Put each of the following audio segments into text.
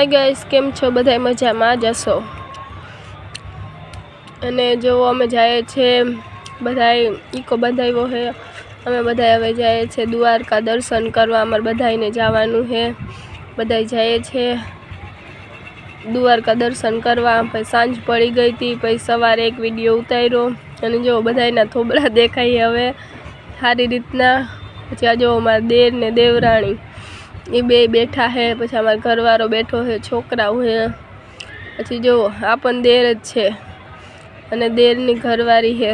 Hi guys કેમ છો? બધા મજામાં? જશો? અને જો અમે જઈએ છીએ બધા ઈકો બંધાવ્યો છે અમે બધા હવે જઈએ છીએ દ્વારકા દર્શન કરવા. અમારે બધાને જવાનું છે બધા જઈએ છીએ દ્વારકા દર્શન કરવા. પછી સાંજ પડી ગઈ હતી, પછી સવારે એક વીડિયો ઉતાર્યો. અને જો બધાના થોબરા દેખાય હવે. સારી રીતના. પછી આ જો અમારા દેર ને દેવરાણી એ બે બેઠા છે પછી અમારો ઘરવાળો બેઠો છે છોકરાઓ છે પછી જો આપણ પણ દેર જ છે. અને દેરની ઘરવાળી છે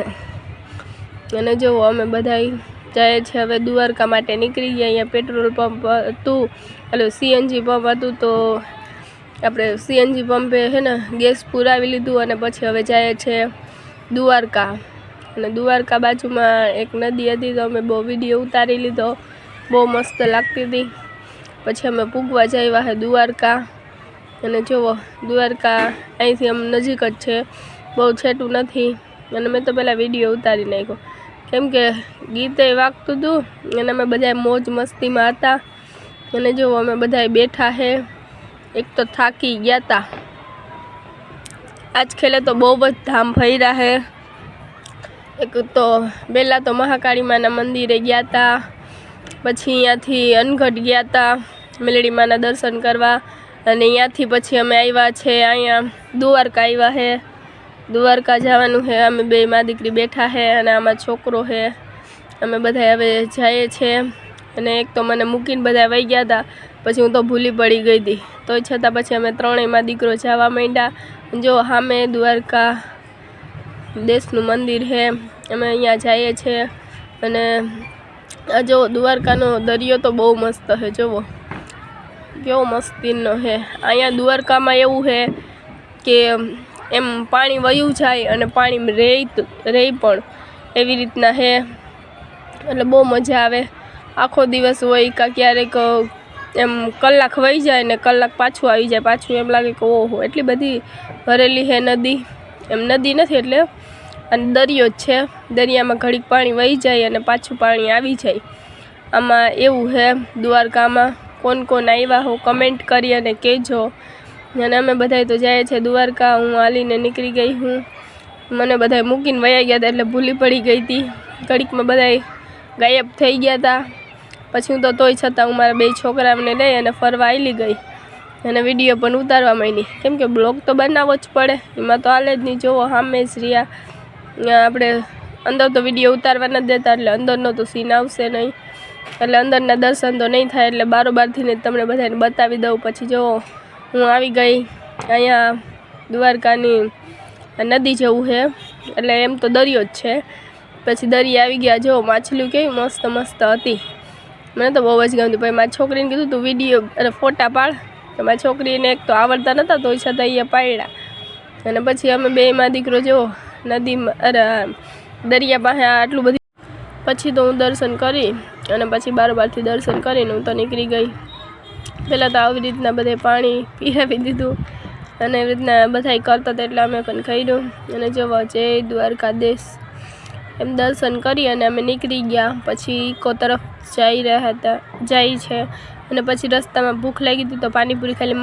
અને જો, અમે બધા જાય છે હવે દ્વારકા માટે નીકળી ગયા. અહીંયા પેટ્રોલ પંપ હતું, એટલે સીએનજી પંપ હતું તો આપણે સીએનજી પંપે છે ને, ગેસ પુરાવી લીધું અને પછી હવે જાય છે દ્વારકા અને દ્વારકા બાજુમાં એક નદી હતી તો અમે બહુ વીડિયો ઉતારી લીધો. બહુ મસ્ત લાગતી હતી. પછી અમે પૂગવા જઈએ છે દ્વારકા. અને જુઓ દ્વારકા અહીંથી આમ નજીક જ છે. બહુ છેટું નથી. અને મેં તો પહેલાં વીડિયો ઉતારી નાખ્યો. કેમ કે ગીતે વાગતું હતું અને અમે બધા મોજ મસ્તીમાં હતા. અને જુઓ અમે બધા બેઠા છે એક તો થાકી ગયા હતા આજ ખેલે તો બહુ જ ધામ ફર્યા છે એક તો પહેલાં તો મહાકાળી માના મંદિરે ગયા હતા પછી અહીંયાથી અનગઢ ગયા હતા મેલડી માના દર્શન કરવા અને અહીંયાથી પછી અમે આવ્યા છે, અહીંયા દ્વારકા આવ્યા છે દ્વારકા જવાનું છે અમે બે મા દીકરી બેઠા છે અને આમાં છોકરો છે અમે બધા હવે જઈએ છીએ અને એક તો મને મૂકીને બધા વહી ગયા હતા પછી હું તો ભૂલી પડી ગઈ હતી તોય છતાં પછી અમે ત્રણેયમાં દીકરો જવા માંડ્યા. જો સામે દ્વારકા દેશનું મંદિર છે અમે અહીંયા જઈએ છીએ અને આ જો દ્વારકાનો દરિયો તો બહુ મસ્ત છે જુઓ કેવો મસ્તીનો છે અહીંયા દ્વારકામાં એવું છે કે એમ પાણી વયું જાય અને પાણી રહે રહે પણ એવી રીતના છે એટલે બહુ મજા આવે. આખો દિવસ હોય કાં ક્યારેક એમ કલાક વહી જાય ને કલાક પાછું આવી જાય. પાછું એમ લાગે કે ઓહો, એટલી બધી ભરેલી છે નદી. એમ નદી નથી એટલે, અને દરિયો જ છે. દરિયામાં ઘડીક પાણી વહી જાય અને પાછું પાણી આવી જાય. આમાં એવું છે દ્વારકામાં. કોણ કોણ આવ્યા હો કમેન્ટ કરી અને કહેજો. અને અમે બધાય તો જાય છે દ્વારકા, હું હાલીને નીકળી ગઈ હું. મને બધાય મૂકીને વયા ગયા હતા એટલે ભૂલી પડી ગઈ હતી. ઘડીકમાં બધાય ગાયબ થઈ ગયા હતા પછી હું તો તોય છતાં હું મારા બે છોકરાઓને લઈ અને ફરવા આવી ગઈ. અને વીડિયો પણ ઉતારવા માંડી. કેમ કે બ્લોગ તો બનાવવો જ પડે. એમાં તો હાલે જ નહીં. જોવો હામે જ રહ્યા આપણે અંદર તો વીડિયો ઉતારવા નથી દેતા એટલે અંદરનો તો સીન આવશે નહીં. એટલે અંદરના દર્શન તો નહીં થાય એટલે બારોબારથી ને તમને બધાને બતાવી દઉં. પછી જો હું આવી ગઈ અહીંયા દ્વારકાની નદી જેવું છે. એટલે એમ તો દરિયો જ છે. પછી દરિયા આવી ગયા. જો માછલી કેવી મસ્ત મસ્ત હતી. મને તો બહુ જ ગમતી પછી મારી છોકરીને કીધું તું વીડિયો અરે ફોટા પાડ. તો મારી છોકરીને એક તો આવડતા નહોતા તો છતાં અહીંયા પાડ્યા. અને પછી અમે બે માં દીકરો જો નદીમાં અરે દરિયા પાસે આટલું બધી પછી તો હું દર્શન કરી અને પછી બારોબારથી દર્શન કરીને હું તો નીકળી ગઈ. પહેલાં તો આવી રીતના બધે પાણી પીરાવી દીધું અને એવી રીતના બધા કરતા હતા એટલે અમે પણ કર્યું. અને જવા, જય દ્વારકાધીશ. એમ દર્શન કરી અને અમે નીકળી ગયા. પછી ઇકો તરફ જઈ રહ્યા હતા, જાય છે. અને પછી રસ્તામાં ભૂખ લાગી હતી તો પાણીપુરી ખાલી